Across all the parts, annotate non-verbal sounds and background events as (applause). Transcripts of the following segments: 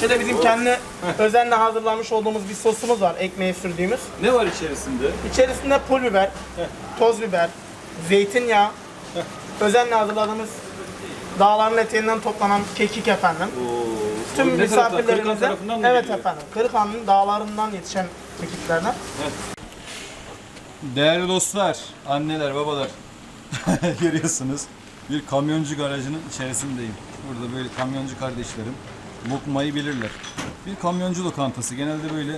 Şöyle bizim kendi özenle hazırlamış olduğumuz bir sosumuz var ekmeğe sürdüğümüz. Ne var içerisinde? İçerisinde pul biber, toz biber, zeytinyağı, özenle hazırladığımız dağların eteğinden toplanan kekik efendim. Oo. Tüm ne taraftan? Misafirlerimize tarafından mı evet geliyor? efendim Kırıkhan'ın dağlarından yetişen kekiklerden. Değerli dostlar, anneler, babalar (laughs) görüyorsunuz. Bir kamyoncu garajının içerisindeyim. Burada böyle kamyoncu kardeşlerim lokmayı bilirler. Bir kamyoncu lokantası genelde böyle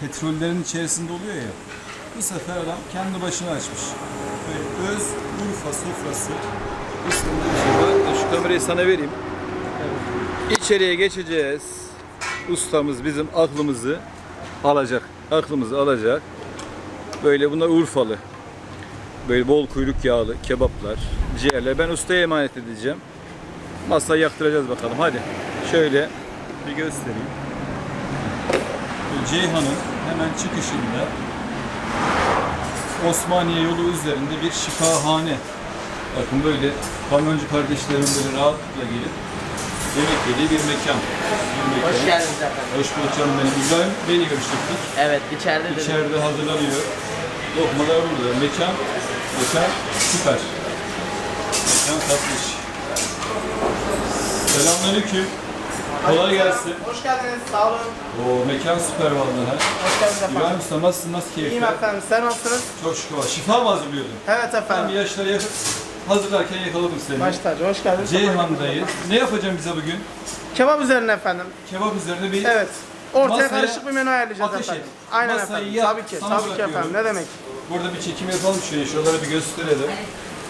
petrollerin içerisinde oluyor ya. Bu sefer adam kendi başına açmış. Böyle öz Urfa sofrası. Var. Şu kamerayı sana vereyim. İçeriye geçeceğiz. Ustamız bizim aklımızı alacak. Aklımızı alacak. Böyle bunlar Urfalı. Böyle bol kuyruk yağlı kebaplar, ciğerler. Ben ustaya emanet edeceğim. Masayı yaktıracağız bakalım. Hadi şöyle bir göstereyim. Ceyhan'ın hemen çıkışında Osmaniye yolu üzerinde bir şifahane. Bakın böyle kamyoncu kardeşlerim böyle rahatlıkla gelip yemek yediği bir mekan. Bir mekan. Hoş geldiniz efendim. Hoş bulduk canım benim. İbrahim Bey'le görüştük. Evet içeride de İçeride hazırlanıyor. Lokmalar burada. Mekan, mekan süper. Mekan tatlış. Selamünaleyküm. Kolay gelsin. Hoş geldiniz, sağ olun. Oo mekan süper vallahi. Hoş geldiniz efendim. İbrahim Usta nasılsın? Nasıl İyiyim keyifler? efendim, sen nasılsınız? Çok şükür. Şifa mı hazırlıyordun? Evet Tam efendim. ilaçları yakıp hazırlarken yakaladım seni. Baş tacı, hoş geldiniz. Ceyhan'dayız. Ne yapacağım bize bugün? Kebap üzerine efendim. Kebap üzerine bir Evet. Ortaya Masaya karışık bir menü ayarlayacağız ateş efendim. et. Aynen Masayı efendim. yak, Tabii ki, sana tabii ki bırakıyorum. efendim. Ne demek? Burada bir çekim yapalım şöyle. Şuraları bir gösterelim.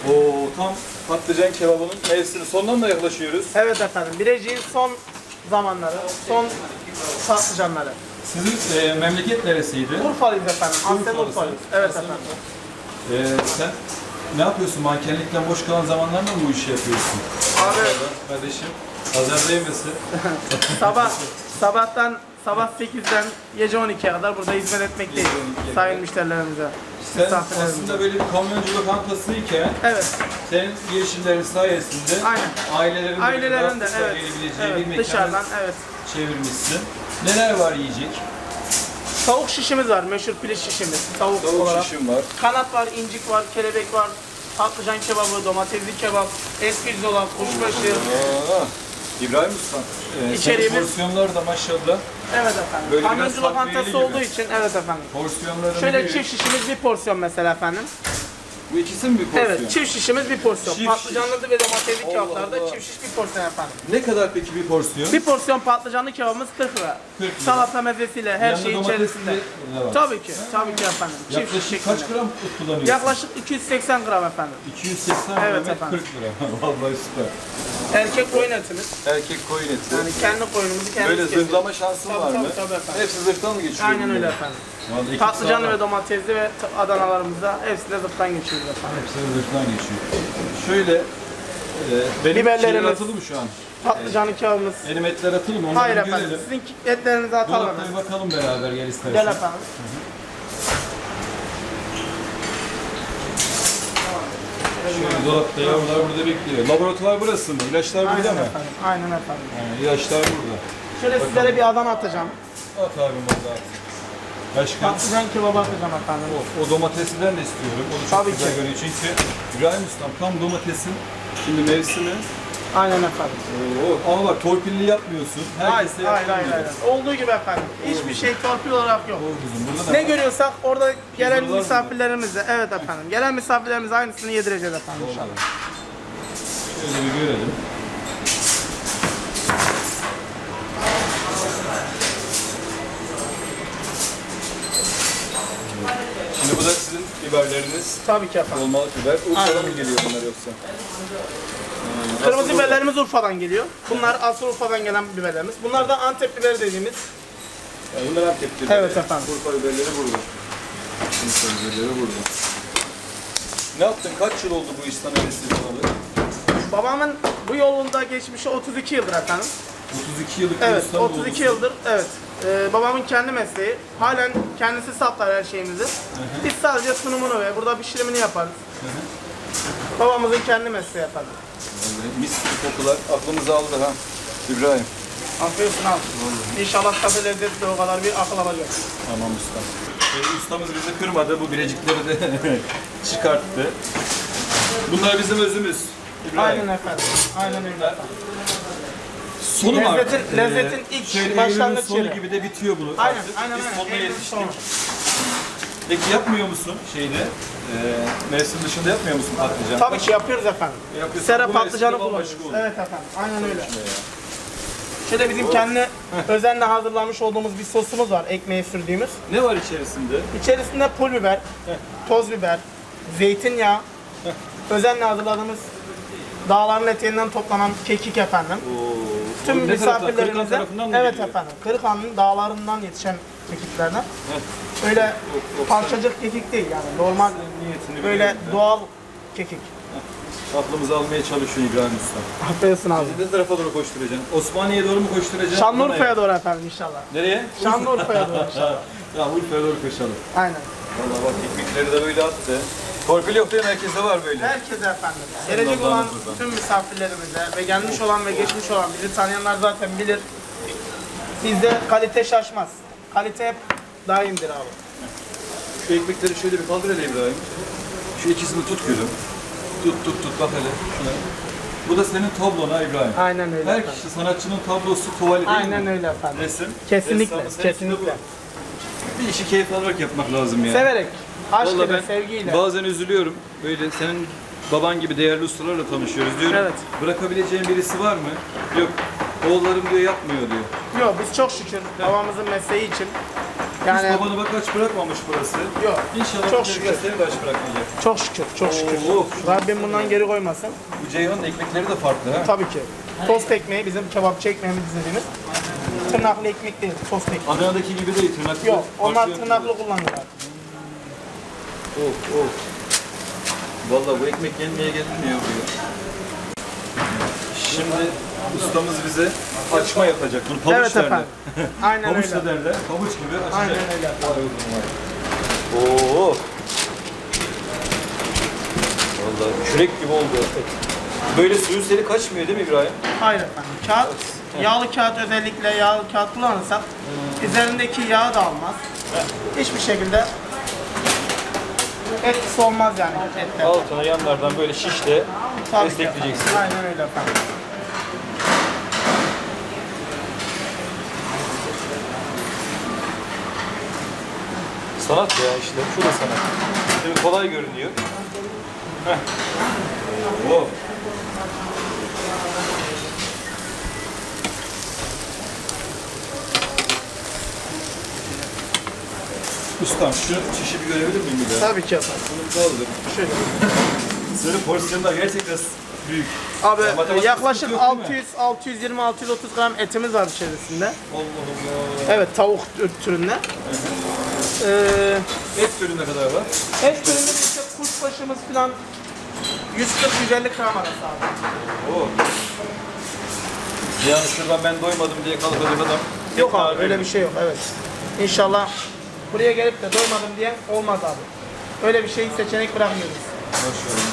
Oo tam patlıcan kebabının mevsimi. Sondan da yaklaşıyoruz. Evet efendim. Birecik'in son zamanları, son patlıcanları. Sizin e, memleket neresiydi? Urfalıyız efendim. Aslen Urfalısın. Urfalıyız. Evet Aslen efendim. E, sen ne yapıyorsun? Mankenlikten boş kalan zamanlarda mı bu işi yapıyorsun? Abi Kardeşim, pazar değmesin. (laughs) sabah sabahtan sabah 8'den gece 12'ye kadar burada hizmet etmekteyiz. Gece 12'ye Sayın kadar. müşterilerimize. Sen misafirlerimize. aslında böyle bir kamyoncu lokantasıyken Evet. senin girişimlerin sayesinde Aynen. ailelerin Ailelerin de evet. gelebileceği bir evet. mekanı Dışarıdan evet. çevirmişsin. Neler var yiyecek? Tavuk şişimiz var. Meşhur piliç şişimiz. Tavuk, Tavuk olarak. şişim var. Kanat var, incik var, kelebek var. Patlıcan kebabı, domatesli kebap, espirzola, kuşbaşı. Aa, İbrahim Usta. Ee, İçeriğimiz- senin porsiyonlar da maşallah. Evet efendim. Biraz Kamyoncu lokantası gibi. olduğu için evet efendim. Porsiyonları Şöyle çift şişimiz bir porsiyon mesela efendim. Bu ikisi mi bir porsiyon? Evet, çift şişimiz bir porsiyon. Çift Patlıcanlı ve domatesli kebaplarda Allah. çift şiş bir porsiyon efendim. Ne kadar peki bir porsiyon? Bir porsiyon patlıcanlı kebabımız 40 lira. 40 lira. Salata mezesiyle her Yanında şey içerisinde. var. Tabii ki, tabii ki efendim. Çift şiş Yaklaşık şeklinde. kaç gram et kullanıyorsun? Yaklaşık 280 gram efendim. 280 Evet gram et efendim. 40 lira. (laughs) Vallahi süper. Erkek koyun etimiz. Erkek koyun eti. Yani kendi koyunumuzu kendimiz Böyle kesiyoruz. zırhlama şansın Tabii, var tabii, mı? tabii efendim. Hepsi zırhtan mı geçiyor? Aynen öyle efendim. Patlıcanlı ve domatesli ve Adanalarımızda hepsi de zıptan geçiyoruz efendim. Hepsi zırhtan geçiyor. Şöyle e, benim Biberlerimiz. şeyler atılı mı şu an? Patlıcanlı kebabımız. Benim etler atılı mı? Onları Hayır bir efendim. görelim. Sizin etlerinizi atalım. Dolapta bir bakalım beraber gel istersen. Gel efendim. Şöyle dolapta yavrular burada bekliyor. Laboratuvar burası mı? İlaçlar burada Aynen mı? efendim. Aynen efendim. Yani ilaçlar burada. Şöyle sizlere bir Adana atacağım. At abim orada. Başka? Patlıcan kebabı atacağım efendim. O, o domatesinden de istiyorum. O da çok Tabii güzel ki. görünüyor. Çünkü İbrahim Ustam tam domatesin şimdi mevsimi. Aynen efendim. Oo, ama bak torpilli yapmıyorsun. Hayır, Herkese hayır, hayır, hayır. Olduğu gibi efendim. Hiçbir şey torpil olarak yok. Doğru kızım. Burada da Ne görüyorsak orada gelen mı? misafirlerimize, evet efendim. Gelen misafirlerimize aynısını yedireceğiz efendim inşallah. Şöyle bir görelim. Şimdi bu da sizin biberleriniz. Tabii ki efendim. Dolmalık biber. Urfa'dan mı geliyor bunlar yoksa? Kırmızı Asıl biberlerimiz Urfa'dan geliyor. Bunlar asıl Urfa'dan gelen biberlerimiz. Bunlar da Antep biberi dediğimiz. Yani bunlar Antep biberi. Evet efendim. Urfa biberleri burada. Urfa biberleri burada. Ne yaptın? Kaç yıl oldu bu işten öylesi olalı? Babamın bu yolunda geçmişi 32 yıldır efendim. 32 yıllık bir Evet, ustam 32 olmuşsun. yıldır. Evet. Ee, babamın kendi mesleği. Halen kendisi saplar her şeyimizi. Biz sadece sunumunu ve burada pişirimini yaparız. Babamızın kendi mesleği efendim. Vallahi Mis gibi kokular aklımızı aldı ha. İbrahim. Afiyet olsun abi. İnşallah tadı lezzetli o kadar bir akıl alacak. Tamam ustam. Şöyle ustamız bizi kırmadı. Bu bilecikleri de (laughs) çıkarttı. Bunlar bizim özümüz. İbrahim. Aynen efendim. Aynen öyle efendim. Sonu mu Lezzetin- artık? lezzetin Ee, ilk şöyle başlangıç sonu yeri. gibi de bitiyor bunu Aynen, artık. aynen, Biz aynen. sonuna yetiştik. sonu. Peki yapmıyor musun şeyde? E, mevsim dışında yapmıyor musun patlıcan? Tabii ki yapıyoruz efendim. Yapıyorsun. Sera Bu patlıcanı mevsimde kullanıyoruz. oluyor. Evet efendim. Aynen öyle. Şöyle bizim kendi özenle hazırlamış olduğumuz bir sosumuz var ekmeğe sürdüğümüz. Ne var içerisinde? İçerisinde pul biber, toz biber, zeytinyağı, özenle hazırladığımız dağların eteğinden toplanan kekik efendim. Oo, Tüm ne taraftan? Misafirlerimize tarafından mı evet geliyor? efendim Kırıkhan'ın dağlarından yetişen kekiklerden. Heh. Öyle of. parçacık kekik değil yani normal Niyetini böyle biliyorum ben. doğal kekik. Aklımızı almaya çalışıyor İbrahim Usta. Olsun abi. Ne tarafa doğru koşturacaksın? Osmaniye'ye doğru mu koşturacaksın? Şanlıurfa'ya doğru efendim inşallah. Nereye? Şanlıurfa'ya doğru inşallah. (laughs) Tamam Urfa'ya doğru koşalım. Aynen. Valla bak ekmekleri de böyle attı. Torpil yok değil mi? Herkeste var böyle. Herkese efendim. Gelecek olan tüm misafirlerimize ve gelmiş olan ve geçmiş olan bizi tanıyanlar zaten bilir. Bizde kalite şaşmaz. Kalite hep daimdir abi. Şu ekmekleri şöyle bir kaldır hele İbrahim. Şu ikisini tut gülüm. Tut tut tut bak hele şuna. Bu da senin tablon ha İbrahim. Aynen öyle Her efendim. kişi sanatçının tablosu tuvali değil Aynen mi? öyle efendim. Resim. Kesinlikle, kesinlikle. Bir işi keyif alarak yapmak lazım ya. Severek, aşk Vallahi ile, ben sevgiyle. bazen üzülüyorum. Böyle senin baban gibi değerli ustalarla tanışıyoruz diyorum. Evet. Bırakabileceğin birisi var mı? Yok. Oğullarım diyor yapmıyor diyor. Yok biz çok şükür babamızın mesleği için. Hiç Yani babanı bak aç bırakmamış burası. yok İnşallah Çok bu şükür. şükür. seni de aç bırakmayacak. çok şükür, çok şükür. Oo. Rabbim bundan geri koymasın. Bu Ceyhan'ın ekmekleri de farklı ha. Tabii ki. Tost ekmeği bizim kebapçı ekmeğimiz dediğimiz. Tırnaklı ekmek değil, tost ekmek. Adana'daki gibi değil tırnaklı. Yok, onlar farklı tırnaklı kullanıyorlar. Of of. Valla bu ekmek yenmeye gelmiyor buraya. Şimdi ustamız bize açma yapacak. Bunu pabuç Evet derler. efendim. (laughs) Aynen Pabuç öyle. da derler. Pabuç gibi açacak. Aynen öyle. Oo. Vallahi kürek gibi oldu. Böyle suyun seli kaçmıyor değil mi İbrahim? Hayır efendim. Kağıt, yağlı kağıt özellikle yağlı kağıt kullanırsak üzerindeki yağı da almaz. Hiçbir şekilde etkisi olmaz yani ette. Altına yanlardan böyle şişle Tabii ki destekleyeceksin. efendim. Aynen öyle efendim. Sanat ya işte. Şu da sanat. Şimdi kolay görünüyor. Heh. Oo. Ustam şu çişi bir görebilir miyim bir daha? Tabii ki efendim. Bunu kaldır. Şöyle. Senin porsiyonlar gerçekten büyük. Abi Matematik yaklaşık sıkıntı yok değil 600 620 630 gram etimiz var içerisinde. Allah Allah. Evet tavuk türünde. Ee, Et türü ne kadar var? et türünde işte kuşbaşımız falan 140-150 gram arası abi. Oo. Yani şuradan ben doymadım diye kalkacak adam. Yok abi öyle bir şey yok evet. İnşallah buraya gelip de doymadım diyen olmaz abi. Öyle bir şey seçenek bırakmıyoruz. Maşallah.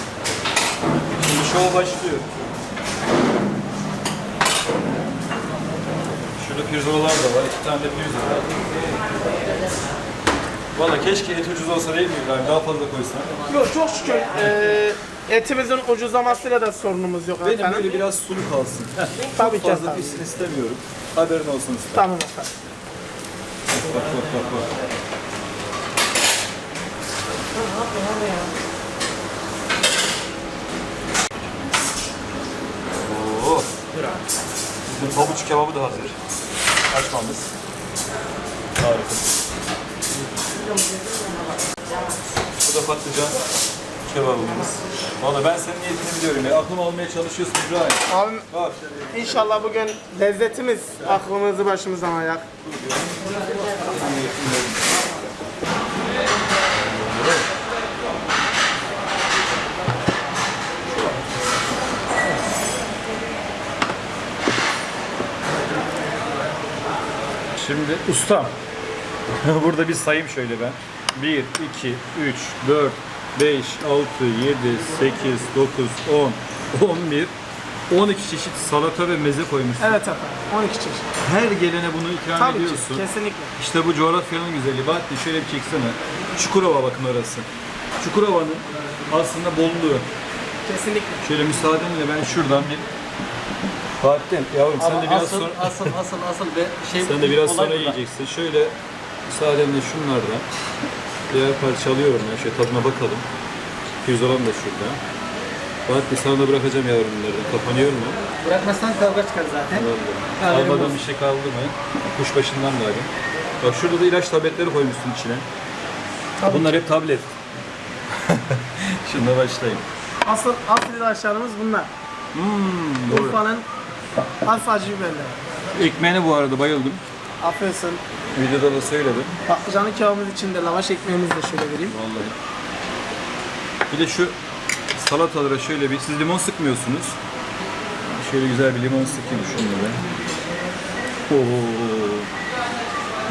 Şimdi şov başlıyor. Şurada pirzolalar da var. iki tane de pirzola. Valla keşke et ucuz olsa değil mi İbrahim? Daha fazla koysan. Yok çok şükür eee, etimizin ucuzlamasıyla da sorunumuz yok Benim efendim. böyle biraz sulu kalsın. Tabii ki Fazla efendim. pişsin istemiyorum. Haberin olsun usta. Tamam efendim. Bak bak bak bak. Oo. Bizim pabuç kebabı da hazır. Açmamız. Harika. Bu da patlıcan kebabımız. Valla ben senin niyetini biliyorum ya. Aklım almaya çalışıyorsun İbrahim. Abim Bak. inşallah bugün lezzetimiz aklımızı başımızdan ayak. Şimdi ustam. (laughs) Burada bir sayayım şöyle ben. 1, 2, 3, 4, 5, 6, 7, 8, 9, 10, 11, 12 çeşit salata ve meze koymuşsun. Evet efendim. 12 çeşit. Her gelene bunu ikram Tabii ki. ediyorsun. Kesinlikle. İşte bu coğrafyanın güzelliği. Bahattin şöyle bir çeksene. Çukurova bakın orası. Çukurova'nın aslında bolluğu. Kesinlikle. Şöyle müsaadenle ben şuradan bir... Bahattin yavrum sen Ama de biraz asıl, sonra... asıl, asıl, asıl ve şey Sen de biraz olay sonra burada. yiyeceksin. Şöyle müsaadenle şunlardan diğer parça alıyorum ben. Şöyle tadına bakalım. Pirzolam da şurada. Bahattin sana da bırakacağım yavrum bunları. Kapanıyor mu? Bırakmazsan kavga çıkar zaten. Vallahi. Almadığım bir şey kaldı mı? Kuşbaşından bari. Bak şurada da ilaç tabletleri koymuşsun içine. Bunlar hep tablet. (laughs) Şununla başlayayım. Asıl asıl ilaçlarımız bunlar. Hmm, doğru. Urfa'nın has acı biberleri. Ekmeğine bu arada bayıldım. Afiyet olsun. Videoda da söyledim. Patlıcanlı kebabımız içinde lavaş ekmeğimizi de şöyle vereyim. Vallahi. Bir de şu salatalara şöyle bir, siz limon sıkmıyorsunuz. Şöyle güzel bir limon sıkayım şunlara. Oo.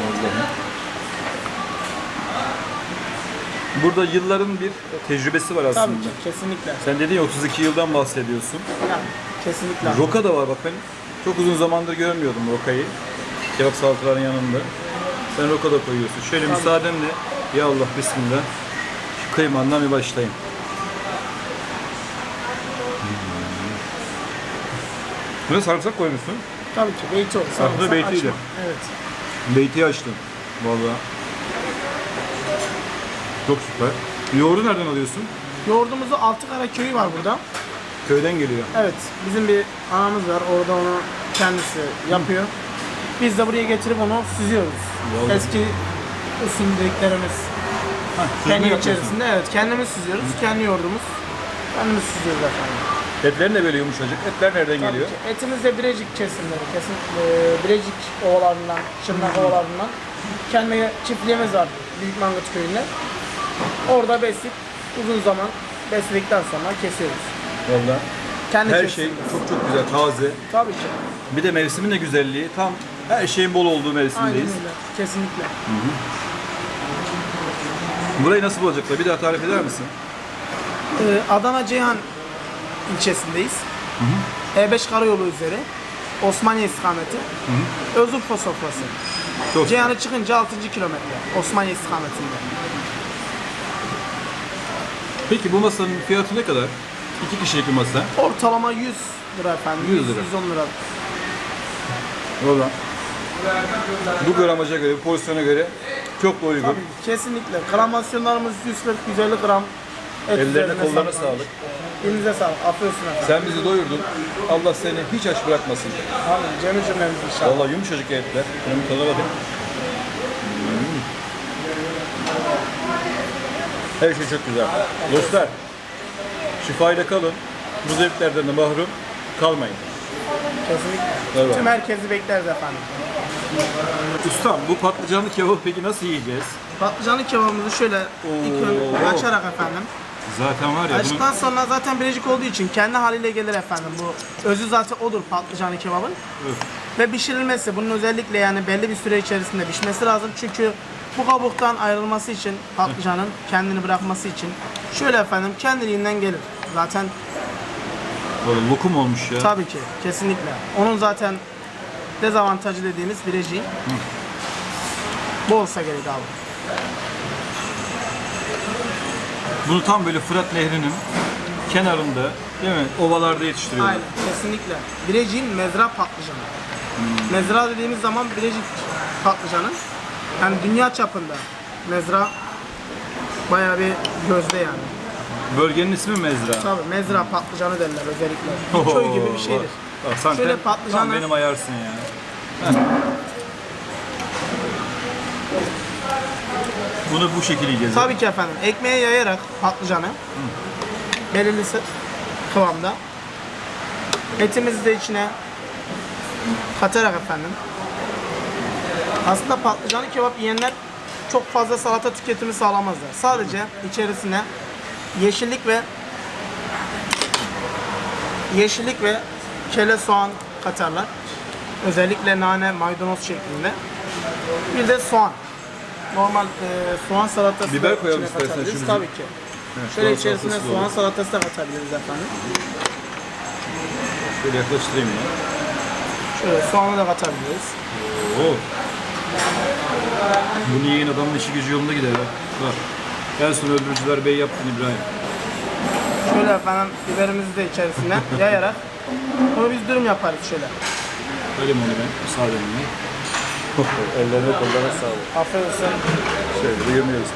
Vallahi. Burada yılların bir tecrübesi var aslında. Tabii ki. Kesinlikle. Sen dedin ya 32 yıldan bahsediyorsun. Yani, kesinlikle. Roka da var bak ben çok uzun zamandır görmüyordum rokayı. Kebap salataların yanında. Sen roka da koyuyorsun. Şöyle müsaadenle ya Allah bismillah. Şu kıymandan bir başlayayım. Buna sarımsak koymuşsun. Tabii ki. Beyti. Aslında Sarımsak beytiyle. açma. Evet. Beyti açtım. Vallahi. Çok süper. Yoğurdu nereden alıyorsun? Yoğurdumuzu Altıkara köyü var burada. Köyden geliyor. Evet. Bizim bir anamız var. Orada onu kendisi yapıyor. Biz de buraya getirip onu süzüyoruz. Vallahi. Eski dediklerimiz. Ha, Kendi süzme yapıyorsun. içerisinde evet. Kendimiz süzüyoruz. Kendi yoğurdumuz. Kendimiz süzüyoruz efendim. Etlerin de böyle yumuşacık. Etler nereden Tabii geliyor? ki. Etimiz de Birecik kesimleri. Kesin, e, Birecik ovalarından, Şırnak ovalarından. Kendi çiftliğimiz var Büyük Mangıt köyünde. Orada besleyip uzun zaman besledikten sonra kesiyoruz. Vallahi. Kendi Her şey çok çok güzel, taze. Tabii ki. Bir de mevsimin de güzelliği. Tam her şeyin bol olduğu Aynen mevsimdeyiz. öyle. Kesinlikle. Burayı nasıl bulacaklar? Bir daha tarif eder misin? Ee, Adana Ceyhan ilçesindeyiz. E5 karayolu üzeri. Osmaniye istikameti. Özurfa sofrası. Çok. Ceyhan'a çıkınca 6. kilometre. Osmaniye istikametinde. Peki bu masanın fiyatı ne kadar? İki kişilik bir masa. Ortalama 100 lira efendim. 100 lira. 110 lira. Valla. Bu gramaja göre, bu pozisyona göre çok da uygun. Tabii kesinlikle. Gramasyonlarımız 140-150 gram. Et Ellerine üzerine kollarına sağlık. Elinize sağlık. Afiyet olsun efendim. Sen bizi doyurdun. Allah seni hiç aç bırakmasın. Amin. Cemil cümlemiz inşallah. Vallahi yumuşacık etler. Benim tadına bakın. Hmm. Her şey çok güzel. Dostlar, şifayla kalın. Bu zevklerden de mahrum kalmayın. Kesinlikle. Evet. Tüm herkesi bekleriz efendim. Ustam bu patlıcanlı kebabı peki nasıl yiyeceğiz? Patlıcanlı kebabımızı şöyle ilk önce açarak efendim. Zaten var ya bunun Açtıktan sonra zaten biricik olduğu için kendi haliyle gelir efendim. Bu özü zaten odur patlıcanlı kebabın. Öf. Ve pişirilmesi bunun özellikle yani belli bir süre içerisinde pişmesi lazım. Çünkü bu kabuktan ayrılması için patlıcanın kendini bırakması için şöyle efendim kendiliğinden gelir. Zaten böyle lokum olmuş ya. tabii ki kesinlikle. Onun zaten dezavantajı dediğimiz bireciği. Bu olsa gerek abi. Bunu tam böyle Fırat Nehri'nin kenarında değil mi? Ovalarda yetiştiriyorlar. Aynen kesinlikle. Bireciğin mezra patlıcanı. Mezra dediğimiz zaman Birecik patlıcanı. Yani dünya çapında mezra bayağı bir gözde yani. Bölgenin ismi Mezra. Tabii mezra patlıcanı derler özellikle. Bir köy gibi bir şeydir. Bak, sen Şöyle tam- patlıcanı- benim ayarsın. Heh. Bunu bu şekilde yiyeceğiz. Tabii ki efendim ekmeğe yayarak patlıcanı belirli sı- kıvamda etimizi de içine katarak efendim aslında patlıcanlı kebap yiyenler çok fazla salata tüketimi sağlamazlar. Sadece içerisine yeşillik ve yeşillik ve kele soğan katarlar. Özellikle nane, maydanoz şeklinde. Bir de soğan. Normal e, soğan salatası Biber da koyalım içine istersen katabiliriz. şu Tabii ki. Evet, Şöyle soğan içerisine salatası da soğan olur. salatası da katabiliriz efendim. Şöyle yaklaştırayım ya. Şöyle soğanı da katabiliriz. Oo. Bunu yiyen adamın işi gücü yolunda gider ha. Bak. En son öldürücüler bey yaptın İbrahim. Şöyle efendim biberimizi de içerisine (laughs) yayarak bunu biz dürüm yaparız şöyle. Öyle mi onu ben? Müsaadenle. (laughs) Ellerine kollarına sağlık. Afiyet olsun. Şöyle de gömüyoruz.